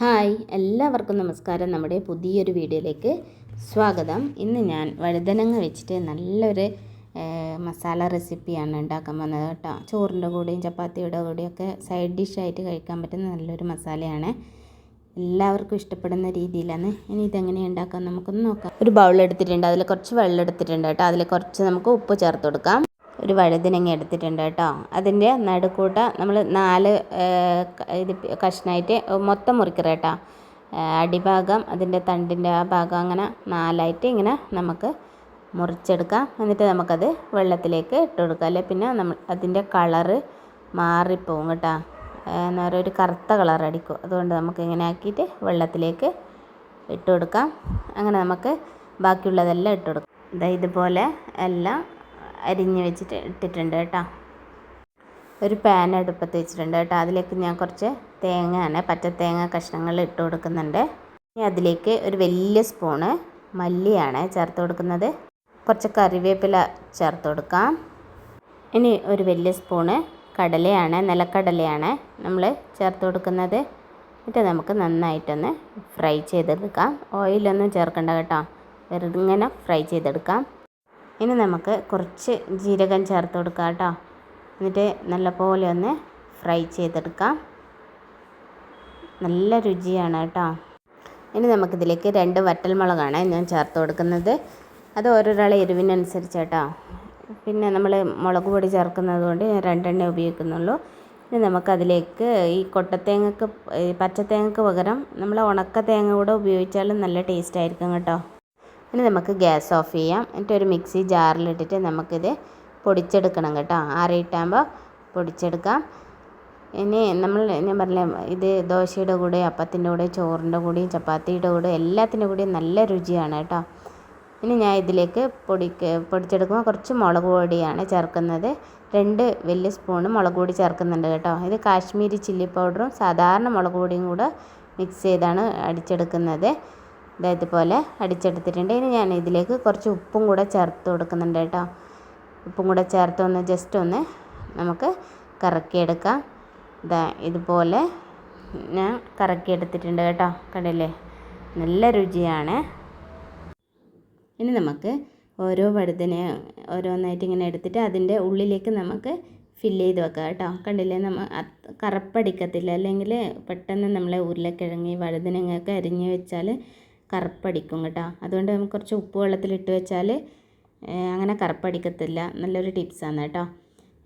Hi എല്ലാവർക്കും നമസ്കാരം. നമ്മുടെ പുതിയൊരു വീഡിയോയിലേക്ക് സ്വാഗതം. ഇന്ന് ഞാൻ വഴുതനങ്ങ വെച്ചിട്ട് നല്ലൊരു മസാല റെസിപ്പിയാണ് ഉണ്ടാക്കാൻ വന്നത് കേട്ടോ. ചോറിന്റെ കൂടെയും ചപ്പാത്തിയുടെ കൂടെയും ഒക്കെ സൈഡ് ഡിഷായിട്ട് കഴിക്കാൻ പറ്റുന്ന നല്ലൊരു മസാലയാണ്. എല്ലാവർക്കും ഇഷ്ടപ്പെടുന്ന രീതിയിലാണ്. ഇനി ഇതെങ്ങനെ ഉണ്ടാക്കാം? നമുക്കൊന്ന് നോക്കാം. ഒരു ബൗൾ എടുത്തിട്ടുണ്ട്. അതിൽ കുറച്ച് വെള്ളം എടുത്തിട്ടുണ്ട് കേട്ടോ. അതിൽ കുറച്ച് നമുക്ക് ഉപ്പ് ചേർത്ത് കൊടുക്കാം. ഒരു വഴുതനങ്ങ എടുത്തിട്ടുണ്ട് കേട്ടോ. അതിന്റെ നടുക്കൂട്ട നമ്മൾ നാല് ഇത് കഷ്ണമായിട്ട് മൊത്തം മുറിക്കുക കേട്ടോ. അടിഭാഗം അതിന്റെ തണ്ടിന്റെ ആ ഭാഗം അങ്ങനെ നാലായിട്ട് ഇങ്ങനെ നമുക്ക് മുറിച്ചെടുക്കാം. എന്നിട്ട് നമുക്കത് വെള്ളത്തിലേക്ക് ഇട്ട് കൊടുക്കാം. അല്ലെ പിന്നെ നമ്മൾ അതിന്റെ കളറ് മാറിപ്പോവും കേട്ടോ. എന്താ പറയുക ഒരു കറുത്ത കളർ അടിക്കും. അതുകൊണ്ട് നമുക്ക് ഇങ്ങനെ ആക്കിയിട്ട് വെള്ളത്തിലേക്ക് ഇട്ട് കൊടുക്കാം. അങ്ങനെ നമുക്ക് ബാക്കിയുള്ളതെല്ലാം ഇട്ട് കൊടുക്കാം. ഇതാ ഇതുപോലെ എല്ലാം അരിഞ്ഞ് വെച്ചിട്ട് ഇട്ടിട്ടുണ്ട് കേട്ടോ. ഒരു പാൻ അടുപ്പത്ത് വെച്ചിട്ടുണ്ട് കേട്ടോ. അതിലേക്ക് ഞാൻ കുറച്ച് തേങ്ങയാണ് തേങ്ങ കഷ്ണങ്ങൾ ഇട്ട് കൊടുക്കുന്നുണ്ട്. ഇനി അതിലേക്ക് ഒരു വലിയ സ്പൂണ് മല്ലിയാണ് ചേർത്ത് കൊടുക്കുന്നത്. കുറച്ച് കറിവേപ്പില ചേർത്ത് കൊടുക്കാം. ഇനി ഒരു വലിയ സ്പൂണ് കടലയാണ് നിലക്കടലയാണ് നമ്മൾ ചേർത്ത് കൊടുക്കുന്നത്. എന്നിട്ട് നമുക്ക് നന്നായിട്ടൊന്ന് ഫ്രൈ ചെയ്തെടുക്കാം. ഓയിലൊന്നും ചേർക്കണ്ട കേട്ടോ. വെറുതെ ഇങ്ങനെ ഫ്രൈ ചെയ്തെടുക്കാം. ഇനി നമുക്ക് കുറച്ച് ജീരകം ചേർത്ത് കൊടുക്കാം കേട്ടോ. എന്നിട്ട് നല്ലപോലെ ഒന്ന് ഫ്രൈ ചെയ്തെടുക്കാം. നല്ല രുചിയാണ് കേട്ടോ. ഇനി നമുക്കിതിലേക്ക് രണ്ട് വറ്റൽമുളകാണ് ഞാൻ ചേർത്ത് കൊടുക്കുന്നത്. അത് ഓരോരാളെ എരിവിനനുസരിച്ച് കേട്ടോ. പിന്നെ നമ്മൾ മുളക് പൊടി ചേർക്കുന്നത് കൊണ്ട് ഞാൻ രണ്ടെണ്ണേ ഉപയോഗിക്കുന്നുള്ളൂ. ഇനി നമുക്കതിലേക്ക് ഈ കൊട്ടത്തേങ്ങക്ക് പച്ചത്തേങ്ങക്ക് പകരം നമ്മൾ ഉണക്ക തേങ്ങ കൂടെ ഉപയോഗിച്ചാലും നല്ല ടേസ്റ്റ് ആയിരിക്കും കേട്ടോ. ഇനി നമുക്ക് ഗ്യാസ് ഓഫ് ചെയ്യാം. എന്നിട്ട് ഒരു മിക്സി ജാറിലിട്ടിട്ട് നമുക്കിത് പൊടിച്ചെടുക്കണം കേട്ടോ. ആറിയിട്ടാകുമ്പോൾ പൊടിച്ചെടുക്കാം. ഇനി നമ്മൾ ഞാൻ പറഞ്ഞ ഇത് ദോശയുടെ കൂടെ അപ്പത്തിന്റെ കൂടെ ചോറിന്റെ കൂടെയും ചപ്പാത്തിയുടെ കൂടെ എല്ലാത്തിന്റെ കൂടെയും നല്ല രുചിയാണ് കേട്ടോ. ഇനി ഞാൻ ഇതിലേക്ക് പൊടി പൊടിച്ചെടുക്കുമ്പോൾ കുറച്ച് മുളക് പൊടിയാണ് ചേർക്കുന്നത്. രണ്ട് വലിയ സ്പൂണ് മുളക് പൊടി ചേർക്കുന്നുണ്ട് കേട്ടോ. ഇത് കാശ്മീരി ചില്ലി പൗഡറും സാധാരണ മുളക് പൊടിയും കൂടെ മിക്സ് ചെയ്താണ് അടിച്ചെടുക്കുന്നത്. ഇതുപോലെ അടിച്ചെടുത്തിട്ടുണ്ട്. ഇനി ഞാൻ ഇതിലേക്ക് കുറച്ച് ഉപ്പും കൂടെ ചേർത്ത് കൊടുക്കുന്നുണ്ട് കേട്ടോ. ഉപ്പും കൂടെ ചേർത്ത് ഒന്ന് ജസ്റ്റ് ഒന്ന് നമുക്ക് കറക്കിയെടുക്കാം. ഇതാ ഇതുപോലെ ഞാൻ കറക്കിയെടുത്തിട്ടുണ്ട് കേട്ടോ. കണ്ടില്ലേ? നല്ല രുചിയാണ്. ഇനി നമുക്ക് ഓരോ വഴുതന ഓരോന്നായിട്ട് ഇങ്ങനെ എടുത്തിട്ട് അതിന്റെ ഉള്ളിലേക്ക് നമുക്ക് ഫില്ല് ചെയ്ത് വെക്കാം കേട്ടോ. കണ്ടില്ലേ? നമ്മൾ കറപ്പടിക്കത്തില്ല. അല്ലെങ്കിൽ പെട്ടെന്ന് നമ്മളെ ഉരുളക്കിഴങ്ങി വഴുതനങ്ങയൊക്കെ അരിഞ്ഞ് വെച്ചാൽ കറുപ്പടിക്കും കേട്ടോ. അതുകൊണ്ട് നമുക്ക് കുറച്ച് ഉപ്പ് വെള്ളത്തിലിട്ട് വെച്ചാൽ അങ്ങനെ കറുപ്പടിക്കത്തില്ല. നല്ലൊരു ടിപ്സാണ് കേട്ടോ.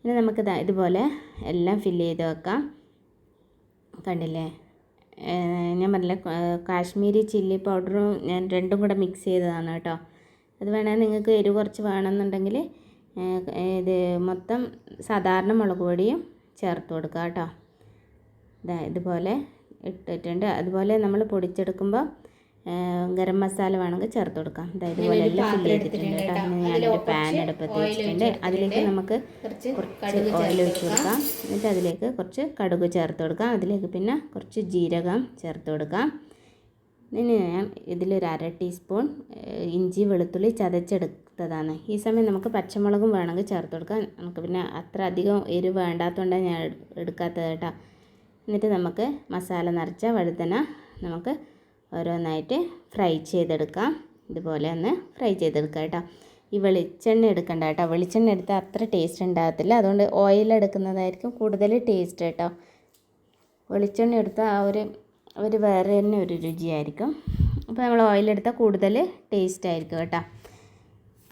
ഇനി നമുക്ക് ഇതുപോലെ എല്ലാം ഫില്ല് ചെയ്ത് വെക്കാം. കണ്ടില്ലേ? ഞാൻ പറഞ്ഞില്ലേ കാശ്മീരി ചില്ലി പൗഡറും ഞാൻ രണ്ടും കൂടെ മിക്സ് ചെയ്തതാണ് കേട്ടോ. അത് വേണമെങ്കിൽ നിങ്ങൾക്ക് എരിവ് കുറച്ച് വേണമെന്നുണ്ടെങ്കിൽ ഇത് മൊത്തം സാധാരണ മുളക് പൊടിയും ചേർത്ത് കൊടുക്കുക കേട്ടോ. ഇതാ ഇതുപോലെ ഇട്ടിട്ടുണ്ട്. അതുപോലെ നമ്മൾ പൊടിച്ചെടുക്കുമ്പോൾ ഗരം മസാല വേണമെങ്കിൽ ചേർത്ത് കൊടുക്കാം. അതായത് ഇതുപോലെ ഫില്ല് ചെയ്തിട്ടുണ്ട് കേട്ടോ. ഇനി ഞാനൊരു പാൻ അടുപ്പത്ത് വെച്ചിട്ടുണ്ട്. അതിലേക്ക് നമുക്ക് കുറച്ച് ഓയിൽ ഒഴിച്ച് കൊടുക്കാം. എന്നിട്ട് അതിലേക്ക് കുറച്ച് കടുക് ചേർത്ത് കൊടുക്കാം. അതിലേക്ക് പിന്നെ കുറച്ച് ജീരകം ചേർത്ത് കൊടുക്കാം. ഇനി ഞാൻ ഇതിലൊരു അര ടീസ്പൂൺ ഇഞ്ചി വെളുത്തുള്ളി ചതച്ചെടുത്തതാണ്. ഈ സമയം നമുക്ക് പച്ചമുളകും വേണമെങ്കിൽ ചേർത്ത് കൊടുക്കാം. നമുക്ക് പിന്നെ അത്ര അധികം എരിവ് വേണ്ടാത്തതുകൊണ്ടാണ് ഞാൻ എടു- എടുക്കാത്തത് കേട്ടോ. എന്നിട്ട് നമുക്ക് മസാല നിറച്ച വഴുതന നമുക്ക് ഓരോന്നായിട്ട് ഫ്രൈ ചെയ്തെടുക്കാം. ഇതുപോലെ ഒന്ന് ഫ്രൈ ചെയ്തെടുക്കാം കേട്ടോ. ഈ വെളിച്ചെണ്ണ എടുക്കണ്ട കേട്ടോ. വെളിച്ചെണ്ണ എടുത്താൽ അത്ര ടേസ്റ്റ് ഉണ്ടാകത്തില്ല. അതുകൊണ്ട് ഓയിൽ എടുക്കുന്നതായിരിക്കും കൂടുതൽ ടേസ്റ്റ് കേട്ടോ. വെളിച്ചെണ്ണ എടുത്താൽ ആ ഒരു ഒരു വേറെ തന്നെ ഒരു രുചിയായിരിക്കും. അപ്പോൾ നമ്മൾ ഓയിലെടുത്താൽ കൂടുതൽ ടേസ്റ്റ് ആയിരിക്കും കേട്ടോ.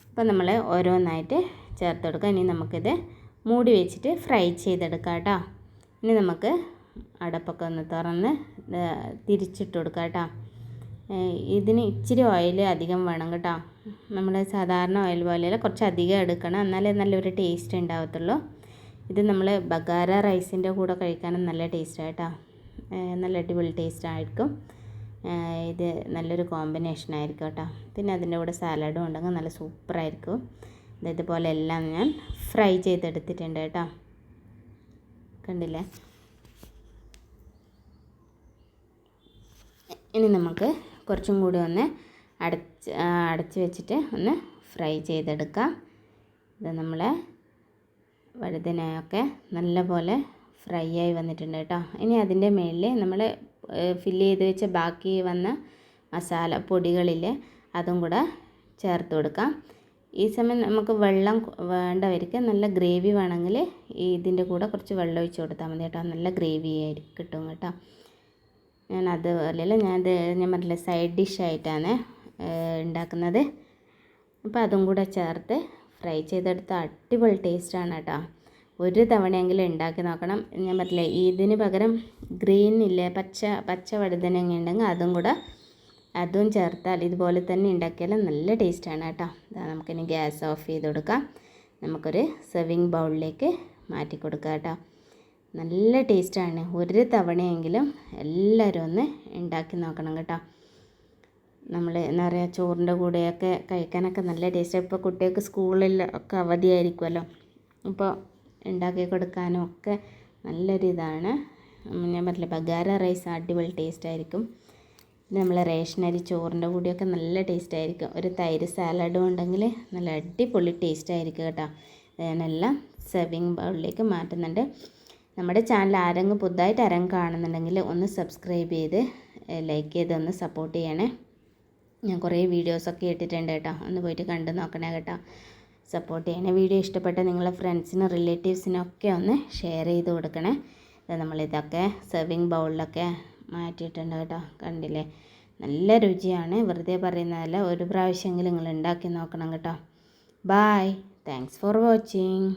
അപ്പോൾ നമ്മൾ ഓരോന്നായിട്ട് ചേർത്ത് കൊടുക്കുക ഇനി നമുക്കിത് മൂടി വെച്ചിട്ട് ഫ്രൈ ചെയ്തെടുക്കാം കേട്ടോ. ഇനി നമുക്ക് അടപ്പൊക്കെ ഒന്ന് തുറന്ന് തിരിച്ചിട്ട് കൊടുക്കാം കേട്ടോ. ഇതിന് ഇച്ചിരി ഓയിൽ അധികം വേണം കേട്ടോ. നമ്മൾ സാധാരണ ഓയിൽ പോലെയല്ല കുറച്ച് അധികം എടുക്കണം. എന്നാലേ നല്ലൊരു ടേസ്റ്റ് ഉണ്ടാവത്തുള്ളൂ. ഇത് നമ്മൾ ബഗാര റൈസിന്റെ കൂടെ കഴിക്കാനും നല്ല ടേസ്റ്റാണ് കേട്ടോ. നല്ല അടിപൊളി ടേസ്റ്റ് ആയിരിക്കും. ഇത് നല്ലൊരു കോമ്പിനേഷൻ ആയിരിക്കും കേട്ടോ. പിന്നെ അതിന്റെ കൂടെ സാലഡും ഉണ്ടെങ്കിൽ നല്ല സൂപ്പറായിരിക്കും ഇതുപോലെ എല്ലാം ഞാൻ ഫ്രൈ ചെയ്തെടുത്തിട്ടുണ്ട് കേട്ടോ. കണ്ടില്ലേ? ഇനി നമുക്ക് കുറച്ചും കൂടി ഒന്ന് അടച്ച് അടച്ച് വെച്ചിട്ട് ഒന്ന് ഫ്രൈ ചെയ്തെടുക്കാം. ഇത് നമ്മളെ വഴുതനയൊക്കെ നല്ലപോലെ ഫ്രൈ ആയി വന്നിട്ടുണ്ട് കേട്ടോ. ഇനി അതിന്റെ മുകളിൽ നമ്മൾ ഫില്ല് ചെയ്ത് വെച്ച ബാക്കി വന്ന മസാല പൊടികളിൽ അതും കൂടെ ചേർത്ത് കൊടുക്കാം. ഈ സമയം നമുക്ക് വെള്ളം വേണ്ടവർക്ക് നല്ല ഗ്രേവി വേണമെങ്കിൽ ഇതിന്റെ കൂടെ കുറച്ച് വെള്ളം ഒഴിച്ച് കൊടുത്താൽ മതി കേട്ടോ. നല്ല ഗ്രേവി ആയിരിക്കും കിട്ടും കേട്ടോ. ഞാൻ അതുപോലെയല്ല ഞാനത് ഞാൻ പറഞ്ഞില്ല സൈഡ് ഡിഷായിട്ടാണ് ഉണ്ടാക്കുന്നത്. അപ്പോൾ അതും കൂടെ ചേർത്ത് ഫ്രൈ ചെയ്തെടുത്ത അടിപൊളി ടേസ്റ്റാണ് കേട്ടോ. ഒരു തവണയെങ്കിലും ഉണ്ടാക്കി നോക്കണം. ഞാൻ പറഞ്ഞില്ലേ ഇതിന് പകരം ഗ്രീൻ ഇല്ലേ പച്ച പച്ച വഴുതനങ്ങ ഉണ്ടെങ്കിൽ അതും കൂടെ അതും ചേർത്താൽ ഇതുപോലെ തന്നെ ഉണ്ടാക്കിയാൽ നല്ല ടേസ്റ്റാണ് കേട്ടോ. നമുക്കിനി ഗ്യാസ് ഓഫ് ചെയ്ത് കൊടുക്കാം. നമുക്കൊരു സെർവിങ് ബൗളിലേക്ക് മാറ്റി കൊടുക്കാം കേട്ടോ. നല്ല ടേസ്റ്റാണ്. ഒരു തവണയെങ്കിലും എല്ലാവരും ഒന്ന് ഉണ്ടാക്കി നോക്കണം കേട്ടോ. നമ്മൾ എന്താ പറയുക ചോറിന്റെ കൂടെയൊക്കെ കഴിക്കാനൊക്കെ നല്ല ടേസ്റ്റ്. ഇപ്പോൾ കുട്ടികൾക്ക് സ്കൂളിൽ ഒക്കെ അവധിയായിരിക്കുമല്ലോ. അപ്പോൾ ഉണ്ടാക്കി കൊടുക്കാനും ഒക്കെ നല്ലൊരു ഇതാണ്. ഞാൻ പറഞ്ഞില്ല ബഗാര റൈസ് അടിപൊളി ടേസ്റ്റ് ആയിരിക്കും. നമ്മൾ റേഷനരി ചോറിന്റെ കൂടെയൊക്കെ നല്ല ടേസ്റ്റ് ആയിരിക്കും. ഒരു തൈര് സാലഡും ഉണ്ടെങ്കിൽ നല്ല അടിപൊളി ടേസ്റ്റ് ആയിരിക്കും കേട്ടോ. ഞാനെല്ലാം സെർവിങ് ബൗളിലേക്ക് മാറ്റുന്നുണ്ട്. നമ്മുടെ ചാനൽ ആരെങ്കിലും പുതുതായിട്ട് ആരെങ്കിലും കാണുന്നുണ്ടെങ്കിൽ ഒന്ന് സബ്സ്ക്രൈബ് ചെയ്ത് ലൈക്ക് ചെയ്ത് ഒന്ന് സപ്പോർട്ട് ചെയ്യണേ. ഞാൻ കുറേ വീഡിയോസൊക്കെ ഇട്ടിട്ടുണ്ട് കേട്ടോ. ഒന്ന് പോയിട്ട് കണ്ടു നോക്കണേ കേട്ടോ. സപ്പോർട്ട് ചെയ്യണേ. വീഡിയോ ഇഷ്ടപ്പെട്ട നിങ്ങളെ ഫ്രണ്ട്സിനും റിലേറ്റീവ്സിനൊക്കെ ഒന്ന് ഷെയർ ചെയ്ത് കൊടുക്കണേ. നമ്മളിതൊക്കെ സെർവിങ് ബൗളിലൊക്കെ മാറ്റിയിട്ടുണ്ട് കേട്ടോ. കണ്ടില്ലേ? നല്ല രുചിയാണ്. വെറുതെ പറയുന്നതല്ല. ഒരു പ്രാവശ്യമെങ്കിലും നിങ്ങൾ ഉണ്ടാക്കി നോക്കണം കേട്ടോ. Bye thanks for watching